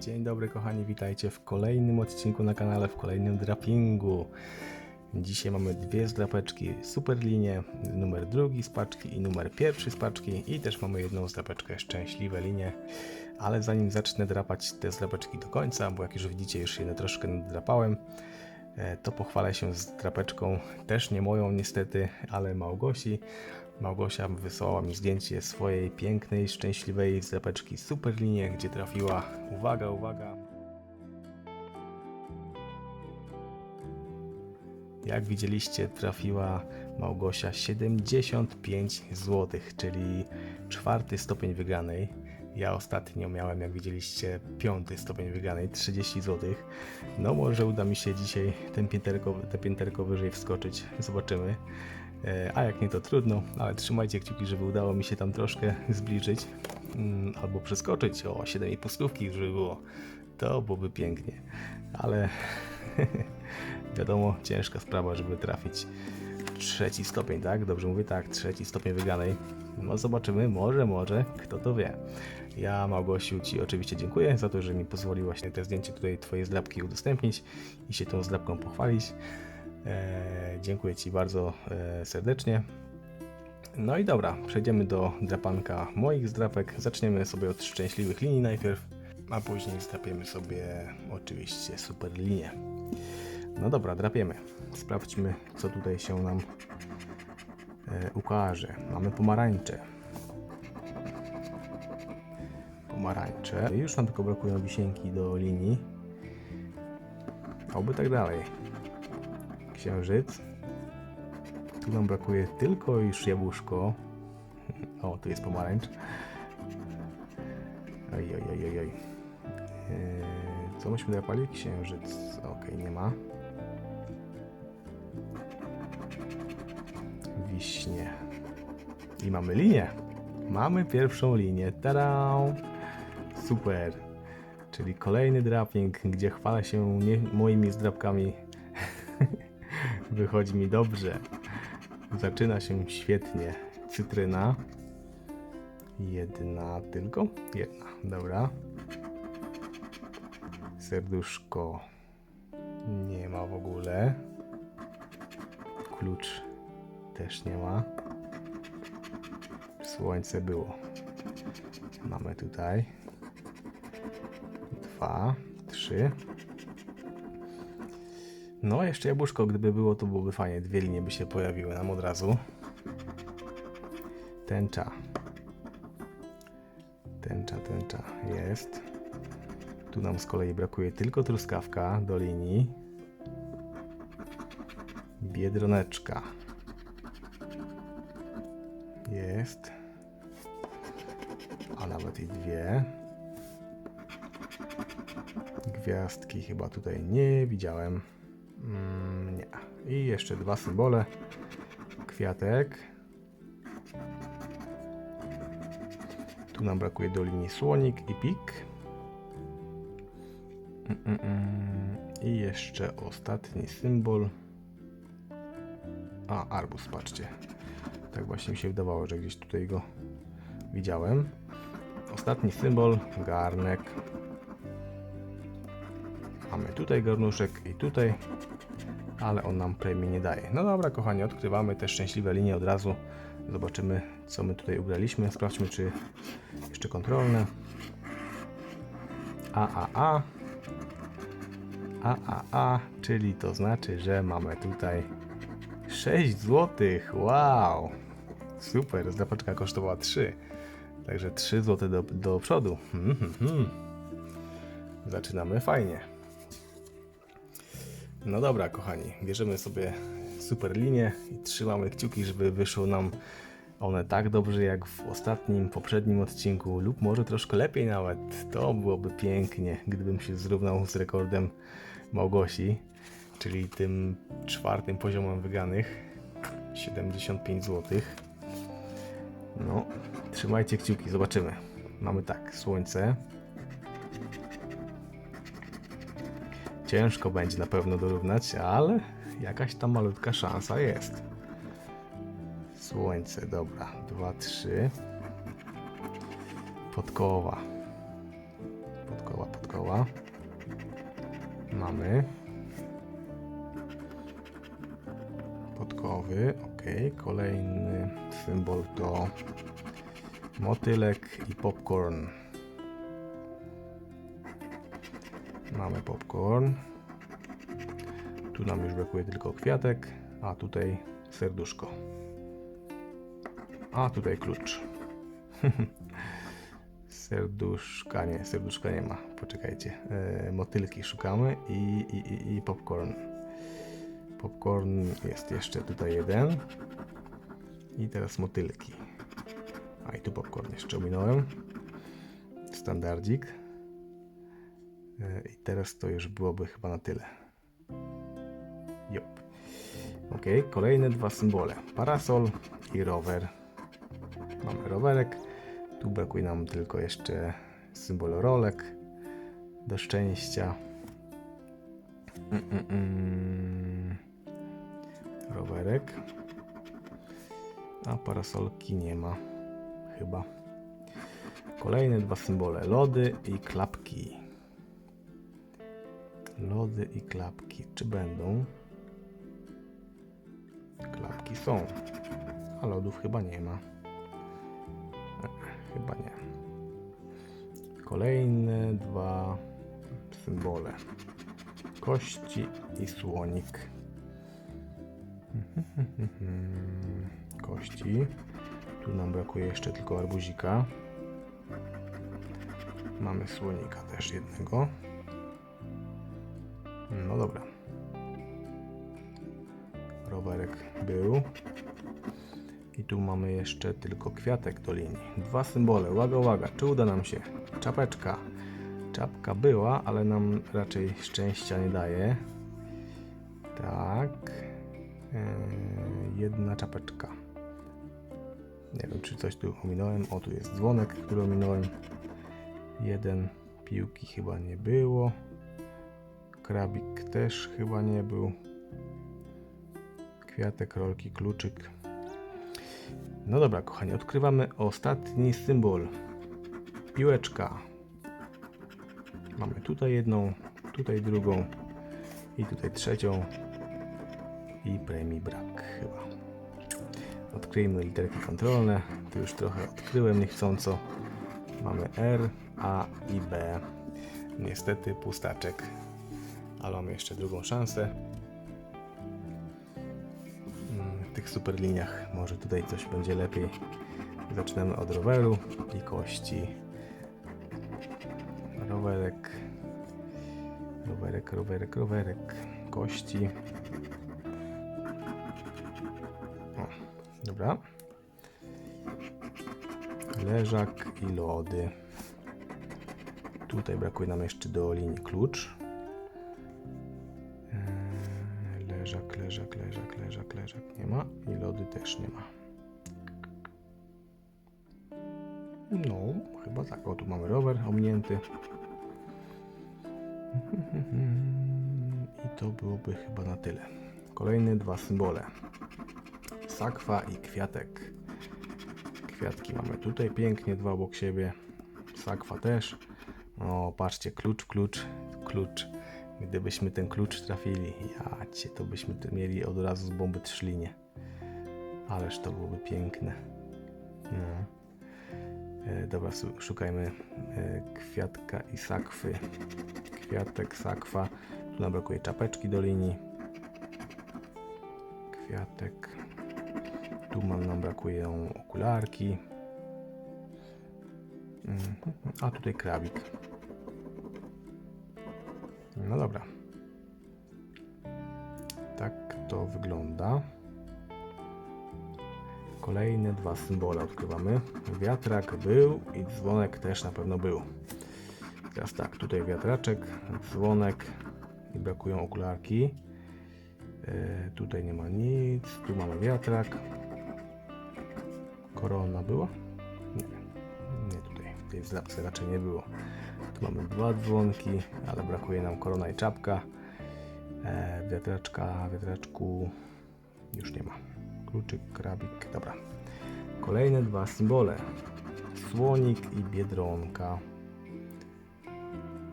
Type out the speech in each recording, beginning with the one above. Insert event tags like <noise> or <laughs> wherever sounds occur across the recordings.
Dzień dobry kochani, witajcie w kolejnym odcinku na kanale, w kolejnym drapingu. Dzisiaj mamy dwie zdrapeczki superlinie, numer drugi z paczki i numer pierwszy z paczki i też mamy jedną zdrapeczkę szczęśliwe linie. Ale zanim zacznę drapać te zdrapeczki do końca, bo jak już widzicie już je troszkę nadrapałem, to pochwalę się z drapeczką, też nie moją niestety, ale Małgosi. Małgosia wysłała mi zdjęcie swojej pięknej, szczęśliwej zdrapeczki Superlinie, gdzie trafiła, uwaga, uwaga, Jak widzieliście, trafiła Małgosia 75 zł, czyli czwarty stopień wygranej. Ja ostatnio miałem, jak widzieliście, piąty stopień wygranej, 30 zł. No może uda mi się dzisiaj ten pięterko, te pięterko wyżej wskoczyć, zobaczymy. E, A jak nie, to trudno, ale trzymajcie kciuki, żeby udało mi się tam troszkę zbliżyć mm, albo przeskoczyć o 7,5 stówki, żeby było. To byłoby pięknie, ale <laughs> wiadomo, ciężka sprawa, żeby trafić trzeci stopień, tak? Dobrze mówię, tak, trzeci stopień wygranej. No zobaczymy, może, może, kto to wie. Ja Małgosiu Ci oczywiście dziękuję za to, że mi pozwoliłaś te zdjęcie tutaj Twojej zdrabki udostępnić i się tą zdrabką pochwalić. E, dziękuję Ci bardzo e, serdecznie. No i dobra, przejdziemy do drapanka moich zdrapek. Zaczniemy sobie od szczęśliwych linii najpierw, a później zdrapiemy sobie oczywiście super linię. No dobra, drapiemy. Sprawdźmy, co tutaj się nam e, ukaże. Mamy pomarańcze. Pomarańcze. Już nam tylko brakują wisienki do linii. Oby tak dalej. Księżyc. Tu nam brakuje tylko już jabłuszko. O, tu jest pomarańcz. Oj, oj, oj, oj. Eee, Co myśmy drapali? Księżyc. Ok, nie ma. I mamy linię. Mamy pierwszą linię. Tada! Super. Czyli kolejny draping, gdzie chwalę się nie moimi zdrapkami. <laughs> Wychodzi mi dobrze. Zaczyna się świetnie. Cytryna. Jedna tylko? Jedna, dobra. Serduszko. Nie ma w ogóle. Klucz też nie ma. Słońce było. Mamy tutaj. Dwa, trzy. No, jeszcze jabłuszko, gdyby było, to byłoby fajnie. Dwie linie by się pojawiły nam od razu. Tęcza. Tęcza, tęcza jest. Tu nam z kolei brakuje tylko truskawka do linii. Biedroneczka. Jest. A nawet i dwie. Gwiazdki chyba tutaj nie widziałem. Mm, nie. I jeszcze dwa symbole. Kwiatek. Tu nam brakuje do linii słonik i pik. Mm, mm, mm. I jeszcze ostatni symbol. A, arbus, patrzcie. Tak właśnie mi się wydawało, że gdzieś tutaj go widziałem. Ostatni symbol, garnek. Mamy tutaj garnuszek i tutaj, ale on nam premii nie daje. No dobra, kochani, odkrywamy te szczęśliwe linie od razu. Zobaczymy, co my tutaj ugraliśmy. Sprawdźmy, czy jeszcze kontrolne. A, a, a. A, a, a, czyli to znaczy, że mamy tutaj 6 zł. Wow! Super, zdrapaczka kosztowała 3. Także 3 zł do, do przodu. Hmm. Zaczynamy fajnie. No dobra, kochani, bierzemy sobie super linię i trzymamy kciuki, żeby wyszło nam one tak dobrze jak w ostatnim, poprzednim odcinku, lub może troszkę lepiej nawet. To byłoby pięknie, gdybym się zrównał z rekordem Małgosi, czyli tym czwartym poziomem wyganych 75 zł. No, trzymajcie kciuki, zobaczymy. Mamy tak, słońce. Ciężko będzie na pewno dorównać, ale jakaś tam malutka szansa jest. Słońce, dobra. Dwa, trzy. Podkoła. Podkoła, podkoła. Mamy. Podkowy, ok. Kolejny symbol to motylek i popcorn. Mamy popcorn. Tu nam już brakuje tylko kwiatek, a tutaj serduszko. A tutaj klucz. <laughs> Serduszka nie, serduszka nie ma. Poczekajcie. E, motylki szukamy i, i, i, i popcorn. Popcorn jest jeszcze tutaj jeden. I teraz motylki. A i tu popcorn jeszcze ominąłem. Standardzik. E, I teraz to już byłoby chyba na tyle. Jop. Ok, kolejne dwa symbole. Parasol i rower. Mamy rowerek. Tu brakuje nam tylko jeszcze symbol rolek do szczęścia. Mm, mm, mm. Rowerek. A parasolki nie ma. Chyba. Kolejne dwa symbole. Lody i klapki. Lody i klapki. Czy będą? Klapki są. A lodów chyba nie ma. E, Chyba nie. Kolejne dwa symbole. Kości i słonik. Kości. Tu nam brakuje jeszcze tylko arbuzika. Mamy słonika też jednego. No dobra. Rowerek był. I tu mamy jeszcze tylko kwiatek do linii. Dwa symbole. Uwaga, uwaga. Czy uda nam się? Czapeczka. Czapka była, ale nam raczej szczęścia nie daje. Tak. Eee, jedna czapeczka. Nie wiem, czy coś tu ominąłem. O, tu jest dzwonek, który ominąłem. Jeden. Piłki chyba nie było. Krabik też chyba nie był. Kwiatek, rolki, kluczyk. No dobra, kochani, odkrywamy ostatni symbol. Piłeczka. Mamy tutaj jedną, tutaj drugą i tutaj trzecią. I premii brak chyba. Odkryjmy literki kontrolne. Tu już trochę odkryłem niechcąco. Mamy R, A i B. Niestety pustaczek. Ale mamy jeszcze drugą szansę. Mm, W tych super liniach może tutaj coś będzie lepiej. Zaczynamy od roweru i kości. Rowerek. Rowerek, rowerek, rowerek. Kości. Dobra. Leżak i lody. Tutaj brakuje nam jeszcze do linii klucz. Eee, Leżak, leżak, leżak, leżak, leżak nie ma i lody też nie ma. No, chyba tak. O, tu mamy rower ominięty. <laughs> I to byłoby chyba na tyle. Kolejne dwa symbole. Sakwa i kwiatek. Kwiatki mamy tutaj pięknie, dwa obok siebie. Sakwa też. O, patrzcie, klucz, klucz, klucz. Gdybyśmy ten klucz trafili, ja cię, to byśmy mieli od razu z bomby trzlinie. Ależ to byłoby piękne. No. E, dobra, szukajmy e, kwiatka i sakwy. Kwiatek, sakwa. Tu nam brakuje czapeczki do linii. Kwiatek. Tu mam, nam brakuje okularki. Mhm. A tutaj krabik. No dobra. Tak to wygląda. Kolejne dwa symbole odkrywamy. Wiatrak był i dzwonek też na pewno był. Teraz tak, tutaj wiatraczek, dzwonek i brakują okularki. E, tutaj nie ma nic, tu mamy wiatrak. Korona była? Nie, nie tutaj, w tej zapce raczej nie było. Tu mamy dwa dzwonki, ale brakuje nam korona i czapka. E, wiatraczka, wiatraczku już nie ma. Kluczyk, krabik, dobra. Kolejne dwa symbole. Słonik i biedronka.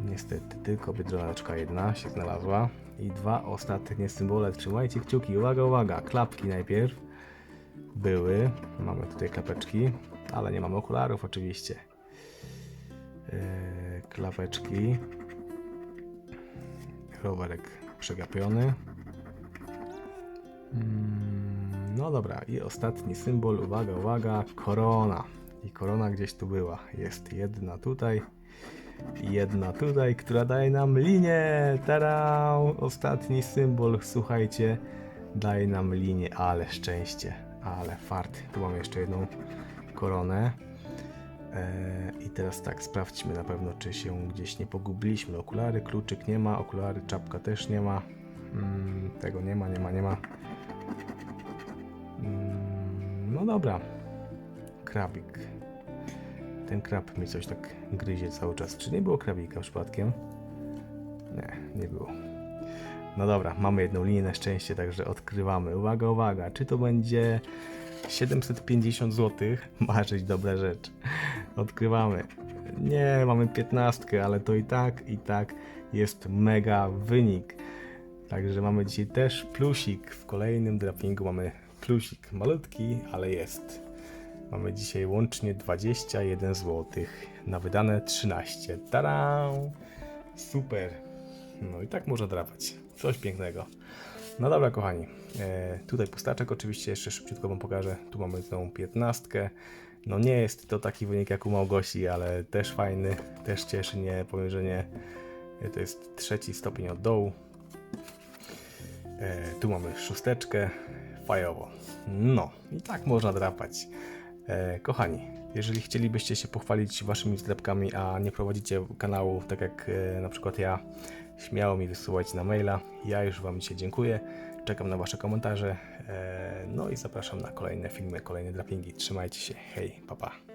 Niestety tylko biedroneczka jedna się znalazła. I dwa ostatnie symbole. Trzymajcie kciuki. Uwaga, uwaga. Klapki najpierw były. Mamy tutaj klapeczki, ale nie mamy okularów oczywiście. Yy, klapeczki. Rowerek przegapiony. Mm, No dobra, i ostatni symbol, uwaga, uwaga, korona. I korona gdzieś tu była. Jest jedna tutaj jedna tutaj, która daje nam linię. Tada! Ostatni symbol, słuchajcie, daje nam linię, ale szczęście, ale fart. Tu mamy jeszcze jedną koronę. Eee, I teraz tak, sprawdźmy na pewno, czy się gdzieś nie pogubiliśmy. Okulary, kluczyk nie ma, okulary, czapka też nie ma. Mm, tego nie ma, nie ma, nie ma. Mm, No dobra. Krabik. Ten krab mi coś tak gryzie cały czas. Czy nie było krabika przypadkiem? Nie, nie było. No dobra, mamy jedną linię na szczęście, także odkrywamy. Uwaga, uwaga, czy to będzie 750 zł? Marzyć dobra rzecz. Odkrywamy. Nie, mamy 15, ale to i tak, i tak jest mega wynik. Także mamy dzisiaj też plusik. W kolejnym drapingu mamy plusik. Malutki, ale jest. Mamy dzisiaj łącznie 21 zł. Na wydane 13. Tada! Super. No i tak można drapać. Coś pięknego. No dobra, kochani. E, tutaj pustaczek oczywiście jeszcze szybciutko wam pokażę. Tu mamy tą 15. No nie jest to taki wynik jak u Małgosi, ale też fajny. Też cieszy mnie. Powiem, że nie. E, To jest trzeci stopień od dołu. E, tu mamy szósteczkę, fajowo. No, i tak można drapać. E, kochani, jeżeli chcielibyście się pochwalić waszymi zdrapkami, a nie prowadzicie kanału, tak jak e, na przykład ja, śmiało mi wysyłać na maila. Ja już wam dzisiaj dziękuję. Czekam na wasze komentarze. E, no i zapraszam na kolejne filmy, kolejne drapingi. Trzymajcie się. Hej, papa. Pa.